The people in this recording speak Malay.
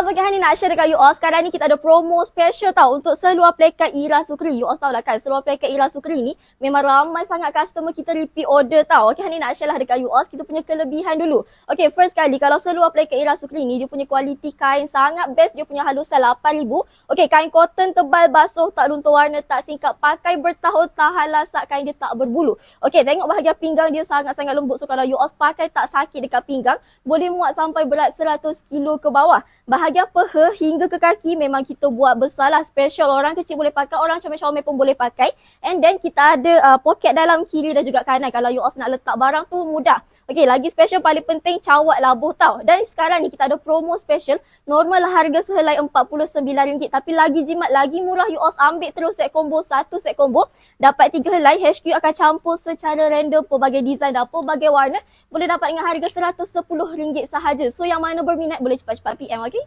UOS, okay hari ni nak share dekat UOS. Sekarang ni kita ada promo special tau untuk seluar plekat Ira Sukri. UOS tahu lah kan, seluar plekat Ira Sukri ni memang ramai sangat customer kita repeat order tau. Okay hari ni nak share lah dekat UOS. Kita punya kelebihan dulu. Okay first kali kalau seluar plekat Ira Sukri ni dia punya kualiti kain sangat best. Dia punya halusan 8000. Okay kain cotton tebal basuh tak luntur warna tak singkat. Pakai bertahun tahan lasak kain dia tak berbulu. Okay tengok bahagian pinggang dia sangat-sangat lembut. So kalau UOS pakai tak sakit dekat pinggang boleh muat sampai berat 100 kilo ke bawah. Bahagian peha hingga ke kaki memang kita buat besar lah. Special orang kecil boleh pakai, orang comel-comel pun boleh pakai. And then kita ada uh, poket dalam kiri dan juga kanan. Kalau you all nak letak barang tu mudah. Okay, lagi special paling penting cawat labuh tau. Dan sekarang ni kita ada promo special. Normal harga sehelai RM49. Tapi lagi jimat, lagi murah you all ambil terus set combo, satu set combo. Dapat tiga helai, HQ akan campur secara random pelbagai design dan pelbagai warna. Boleh dapat dengan harga RM110 sahaja. So yang mana berminat boleh cepat-cepat PM, okay?